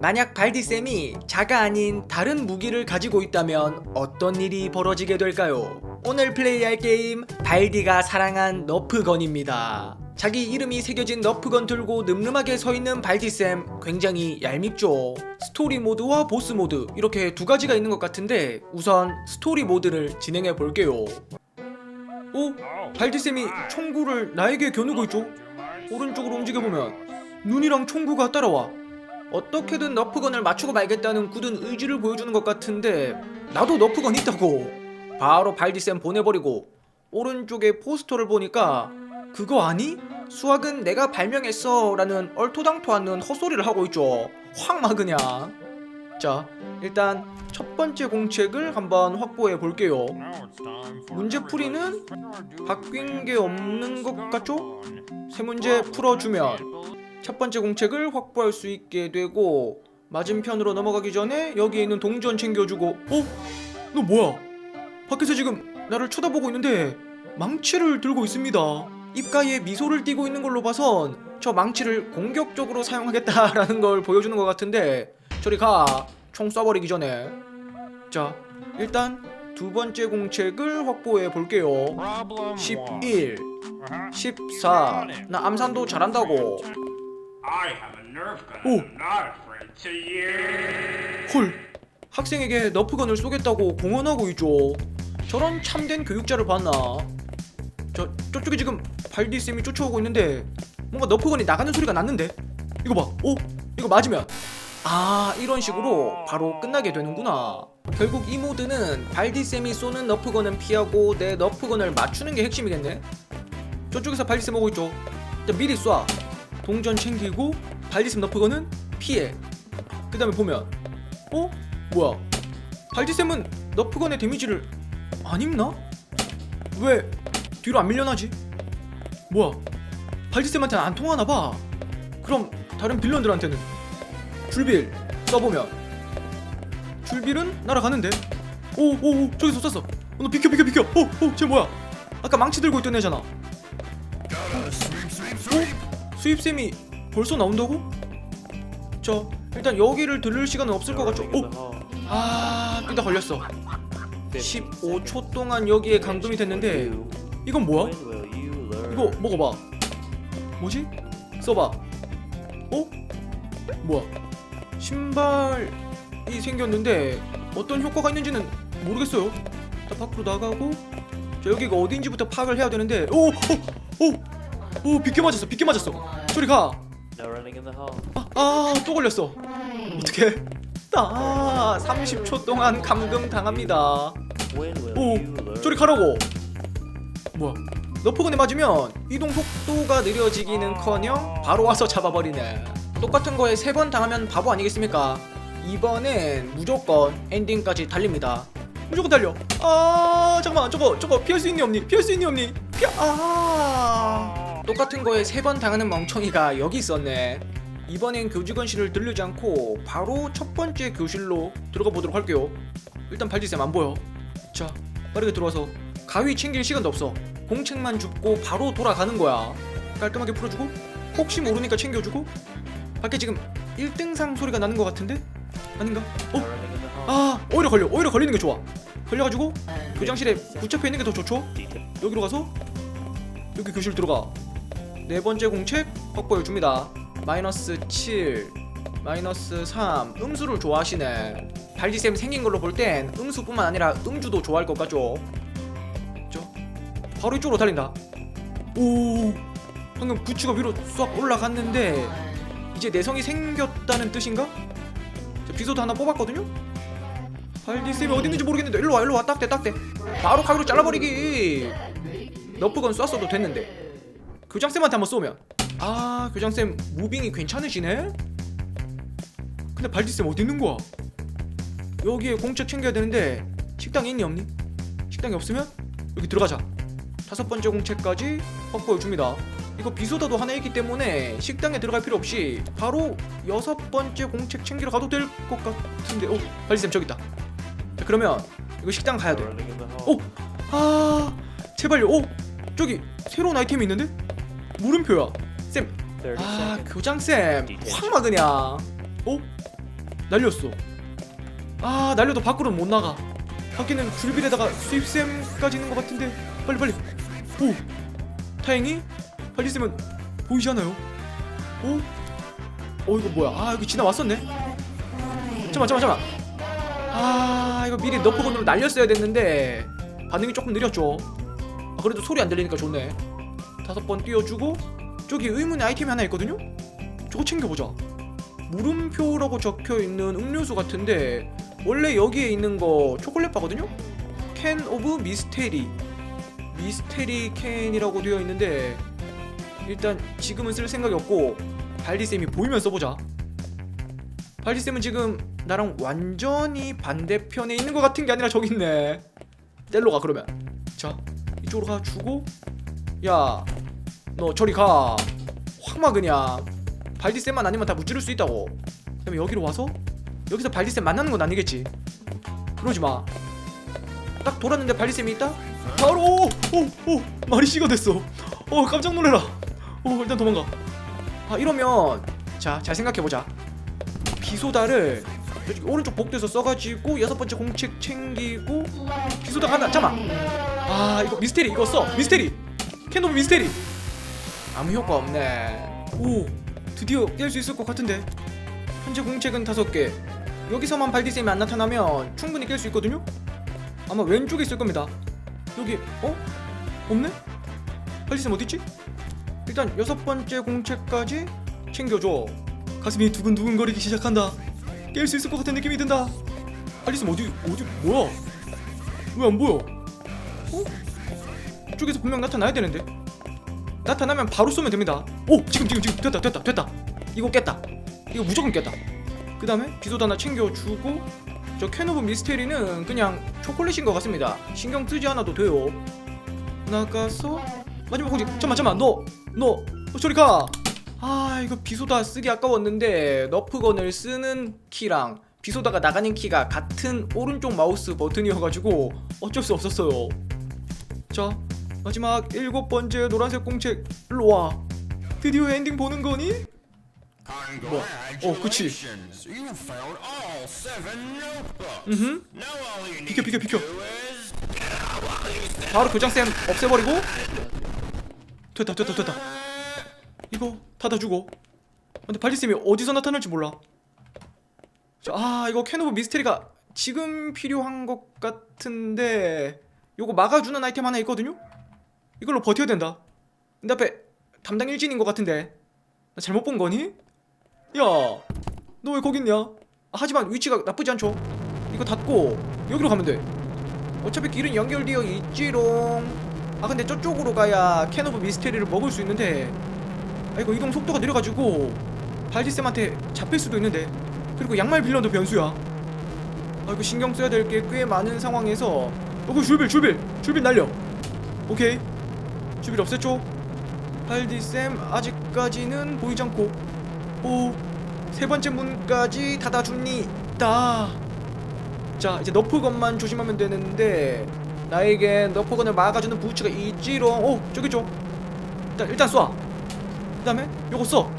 만약 발디쌤이 자가 아닌 다른 무기를 가지고 있다면 어떤 일이 벌어지게 될까요? 오늘 플레이할 게임 발디가 사랑한 너프건입니다. 자기 이름이 새겨진 너프건 들고 늠름하게 서 있는 발디쌤 굉장히 얄밉죠. 스토리 모드와 보스 모드 이렇게 두 가지가 있는 것 같은데 우선 스토리 모드를 진행해 볼게요. 오, 발디쌤이 총구를 나에게 겨누고 있죠. 오른쪽으로 움직여 보면 눈이랑 총구가 따라와. 어떻게든 너프건을 맞추고 말겠다는 굳은 의지를 보여주는 것 같은데 나도 너프건 있다고. 바로 발디쌤 보내버리고 오른쪽에 포스터를 보니까 그거 아니? 수학은 내가 발명했어 라는 얼토당토 않는 헛소리를 하고 있죠. 확막 그냥. 자, 일단 첫 번째 공책을 한번 확보해 볼게요. 문제풀이는 바뀐 게 없는 것 같죠? 세 문제 풀어주면 첫 번째 공책을 확보할 수 있게 되고 맞은편으로 넘어가기 전에 여기에 있는 동전 챙겨주고 어? 너 뭐야? 밖에서 지금 나를 쳐다보고 있는데 망치를 들고 있습니다 입가에 미소를 띠고 있는 걸로 봐선 저 망치를 공격적으로 사용하겠다라는 걸 보여주는 것 같은데 저리 가 총 쏴버리기 전에 자 일단 두 번째 공책을 확보해 볼게요 11 14. 나 암산도 잘한다고. I have a Nerf gun. I'm not afraid to use. 헐. 학생에게 너프건을 쏘겠다고 공언하고 있죠. 저런 참된 교육자를 봤나? 저 저쪽에 지금 발디 쌤이 쫓아오고 있는데 뭔가 너프건이 나가는 소리가 났는데. 이거 봐. 오, 이거 맞으면 아 이런 식으로 바로 끝나게 되는구나. 결국 이 모드는 발디 쌤이 쏘는 너프건은 피하고 내 너프건을 맞추는 게 핵심이겠네. 저쪽에서 발디 쌤 오고 있죠. 일단 미리 쏴. 동전 챙기고 발디쌤 너프건은 피해. 그 다음에 보면 어? 뭐야? 발디쌤은 너프건의 데미지를 안 입나? 왜 뒤로 안 밀려나지? 뭐야? 발디쌤한테는 안 통하나 봐. 그럼 다른 빌런들한테는 줄빌 써보면 줄빌은 날아가는데 오오오 저기서 쐈어 어, 너 비켜 비켜 비켜 오오쟤 뭐야 아까 망치 들고 있던 애잖아 어? 수입쌤이 벌써 나온다고? 자 일단 여기를 들를 시간은 없을 것 같죠? 오! 아 끄다 걸렸어 15초 동안 여기에 감금이 됐는데 이건 뭐야? 이거 먹어봐 뭐지? 써봐 어? 뭐야 신발이 생겼는데 어떤 효과가 있는지는 모르겠어요 일단 밖으로 나가고 자 여기가 어딘지부터 파악을 해야 되는데 오! 오! 오! 오 비켜 맞았어 비켜 맞았어 저리 가 No running in the hall. 아, 또 걸렸어. 어떻게? 아, 30초 동안 감금 당합니다. 오? 저리 가라고. 뭐야? 너프건에 맞으면 이동 속도가 느려지기는커녕 바로 와서 잡아버리네. 똑같은 거에 세 번 당하면 바보 아니겠습니까? 이번엔 무조건 엔딩까지 달립니다. 무조건 달려. 아, 잠깐만, 저거 저거 피할 수 있니 없니? 피할 수 있니 없니? 피하. 아. 똑같은 거에 세 번 당하는 멍청이가 여기 있었네. 이번엔 교직원실을 들르지 않고 바로 첫 번째 교실로 들어가 보도록 할게요. 일단 발디쌤 안 보여. 자, 빠르게 들어와서 가위 챙길 시간도 없어. 공책만 줍고 바로 돌아가는 거야. 깔끔하게 풀어주고 혹시 모르니까 챙겨주고 밖에 지금 1등상 소리가 나는 것 같은데? 아닌가? 어? 아 오히려 걸려 오히려 걸리는 게 좋아 걸려가지고 교장실에 붙잡혀 있는 게 더 좋죠 여기로 가서 여기 교실 들어가 네 번째 공책 확보해 줍니다. 마이너스 7 마이너스 3 음수를 좋아하시네. 발디쌤 생긴 걸로 볼 땐 음수뿐만 아니라 음주도 좋아할 것 같죠? 저 바로 이쪽으로 달린다. 오 방금 부치가 위로 쏙 올라갔는데 이제 내성이 생겼다는 뜻인가? 자, 비소도 하나 뽑았거든요? 발디쌤이 어디 있는지 모르겠는데 일로 와 일로 와. 딱대 딱대. 바로 가위로 잘라버리기. 너프건 쐈어도 됐는데 교장쌤한테 한번 쏘면 아 교장쌤 무빙이 괜찮으시네? 근데 발디쌤 어디 있는 거야? 여기에 공책 챙겨야 되는데 식당에 있니 없니? 식당에 없으면 여기 들어가자 다섯 번째 공책까지 확보해 줍니다 이거 비소다도 하나 있기 때문에 식당에 들어갈 필요 없이 바로 여섯 번째 공책 챙기러 가도 될 것 같은데 오 발디쌤 저기 있다 자, 그러면 이거 식당 가야 돼. 오! 아 제발요 오! 저기 새로운 아이템이 있는데? 물음표야. 쌤! 30 아. 교장쌤. 확 막으냐. 어? 날렸어. 아 날려도 밖으로 못 나가. 밖에는 불빌에다가 수입샘까지 있는 것 같은데. 빨리 빨리. 오. 다행히 발리쌤은 보이지 않아요. 오? 어 이거 뭐야? 아 여기 지나왔었네. 잠깐만 잠깐만 아 이거 미리 너프건으로 날렸어야 됐는데 반응이 조금 느렸죠. 아 그래도 소리 안 들리니까 좋네 다섯 번 띄워주고 저기 의문의 아이템이 하나 있거든요? 저거 챙겨보자. 물음표라고 적혀있는 음료수 같은데 원래 여기에 있는 거 초콜릿 바거든요? 캔 오브 미스테리. 미스테리 캔이라고 되어 있는데 일단 지금은 쓸 생각이 없고 발디쌤이 보이면 써보자. 발디쌤은 지금 나랑 완전히 반대편에 있는 것 같은 게 아니라 저기 있네. 뗄로 가 그러면. 자 이쪽으로 가주고 야 너 저리 가. 확 막 그냥 발디쌤만 아니면 다 무찌를 수 있다고. 그다음에 여기로 와서 여기서 발디쌤 만나는 건 아니겠지. 그러지 마 딱 돌았는데 발디쌤이 있다? 바로 오오 오 말이 씨가 됐어. 어 깜짝 놀래라. 어 일단 도망가. 아 이러면 자 잘 생각해보자. 비소다를 오른쪽 복도에서 써가지고 여섯 번째 공책 챙기고 비소다 하나 잠깐 아 이거 미스테리 이거 써. 미스테리 캔오브 미스테리 아무 효과 없네 오 드디어 깰 수 있을 것 같은데 현재 공책은 다섯 개 여기서만 발디쌤이 안 나타나면 충분히 깰 수 있거든요 아마 왼쪽에 있을 겁니다 여기 어? 없네? 발디쌤 어딨지? 일단 여섯 번째 공책까지 챙겨줘 가슴이 두근두근거리기 시작한다 깰 수 있을 것 같은 느낌이 든다 발디쌤 어디 어디 뭐야 왜 안 보여? 어? 이쪽에서 분명 나타나야 되는데 나타나면 바로 쏘면 됩니다. 오 지금 지금 지금 됐다 됐다 됐다. 이거 깼다. 이거 무조건 깼다. 그 다음에 비소다 하나 챙겨주고 저 캔오브 미스테리는 그냥 초콜릿인 것 같습니다. 신경 쓰지 않아도 돼요. 나가서 마지막 공지 잠만 잠만 너너 너, 어, 저리 가. 아 이거 비소다 쓰기 아까웠는데 너프건을 쓰는 키랑 비소다가 나가는 키가 같은 오른쪽 마우스 버튼이어가지고 어쩔 수 없었어요. 자 마지막 일곱 번째 노란색 공책 일로 와 드디어 엔딩 보는 거니? 뭐? 어 그치. 음흠 비켜 비켜 비켜 바로 교장쌤 없애버리고 됐다 됐다 됐다 이거 닫아주고 근데 발리쌤이 어디서 나타날지 몰라 자, 아 이거 캔오브 미스테리가 지금 필요한 것 같은데 요거 막아주는 아이템 하나 있거든요? 이걸로 버텨야 된다. 근데 앞에 담당 일진인 것 같은데. 나 잘못 본 거니? 야 너 왜 거기 있냐? 아, 하지만 위치가 나쁘지 않죠. 이거 닫고 여기로 가면 돼. 어차피 길은 연결되어 있지롱. 아 근데 저쪽으로 가야 캔 오브 미스테리를 먹을 수 있는데. 아 이거 이동 속도가 느려가지고 발디쌤한테 잡힐 수도 있는데. 그리고 양말 빌런도 변수야. 아 이거 신경 써야 될 게 꽤 많은 상황에서. 어그 줄빌 줄빌 줄빌 날려. 오케이 줄빌 없앴죠? 발디쌤 아직까지는 보이지 않고. 오세 번째 문까지 닫아줍니다. 자 이제 너프건만 조심하면 되는데 나에겐 너프건을 막아주는 부츠가 있지롱. 오 저기 있죠? 일단 일단 쏴. 그 다음에 요거 써.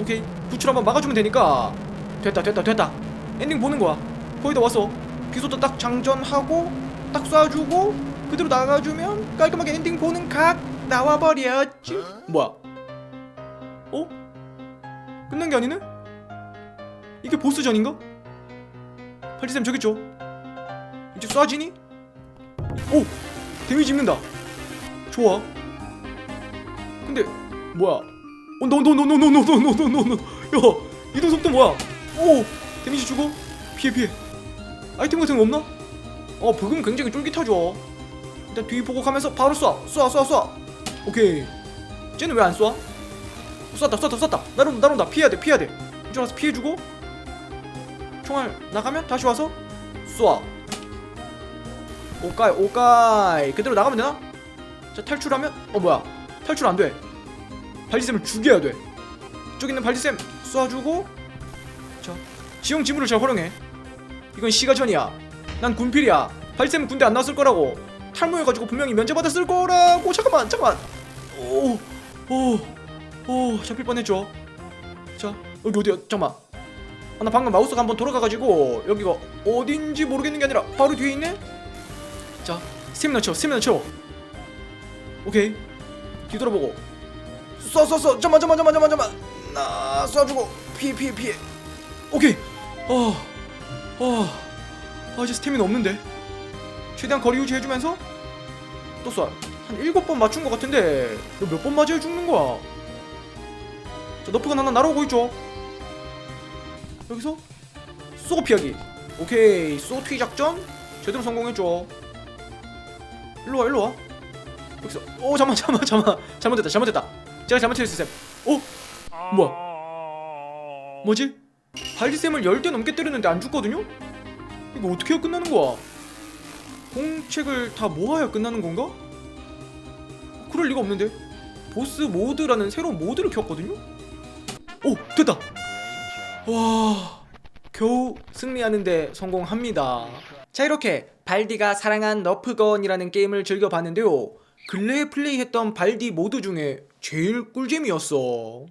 오케이. 부츠로 한번 막아주면 되니까. 됐다 됐다 됐다. 엔딩 보는 거야. 거의 다 왔어. 비소도 딱 장전하고 딱 쏴주고 그대로 나가주면 깔끔하게 엔딩 보는 각 나와버렸지 뭐야 어? 끝난 게 아니네? 이게 보스전인가? 팔리쌤 저기 있죠? 이제 쏴지니? 오! 데미지 입는다 좋아 근데 뭐야 온다 온다 야 이동 속도 뭐야 오! 데미지 주고 피해 피해 아이템 같은 거 없나? 어 부금 굉장히 쫄깃하죠 일단 뒤 보고 가면서 바로 쏴. 쏴 쏴 쏴. 오케이. 쟤는 왜 안 쏴? 쐈다 쐈다 쐈다. 나른다 나른다 피해야 돼 피해야 돼. 이쪽 와서 피해주고. 총알 나가면 다시 와서 쏴. 오까이 오까이. 그대로 나가면 되나? 자 탈출하면 어 뭐야? 탈출 안 돼. 발리쌤을 죽여야 돼. 이쪽 있는 발리쌤 쏴주고. 자 지형 지물을 잘 활용해. 이건 시가전이야. 난 군필이야. 발리쌤은 군대 안 나왔을 거라고 탈모해가지고 분명히 면제받았을 거라고. 잠깐만 잠깐만. 오오 오 잡힐 뻔했죠. 자 여기 어디야? 잠깐만. 아, 나 방금 마우스가 한번 돌아가가지고 여기가 어딘지 모르겠는 게 아니라 바로 뒤에 있네? 자 스태미나 쳐 스태미나 쳐 오케이. 뒤돌아보고. 쏴 쏴 쏴. 잠만 잠만 잠만 잠만 잠만. 나 쏴주고. 피해 오케이. 어어아 이제 스태미나 없는데 최대한 거리 유지해주면서 또 쏴. 한 일곱 번 맞춘 것 같은데 너 몇 번 맞아야 죽는 거야? 자 너프가 하나 날아오고 있죠? 여기서 쏘고 피하기 오케이 쏘튀 작전 제대로 성공했죠 일로 와 일로 와 여기서 오 잠만 잠만 잠만 잘못됐다 잘못됐다 제가 잘못했어요 쌤 오? 뭐야 뭐지? 발디쌤을 열대 넘게 때렸는데 안 죽거든요? 이거 어떻게 해야 끝나는 거야? 공책을 다 모아야 끝나는 건가? 그럴 리가 없는데. 보스 모드라는 새로운 모드를 켰거든요? 오 됐다. 와 겨우 승리하는데 성공합니다. 자 이렇게 발디가 사랑한 너프건이라는 게임을 즐겨봤는데요. 근래에 플레이했던 발디 모드 중에 제일 꿀잼이었어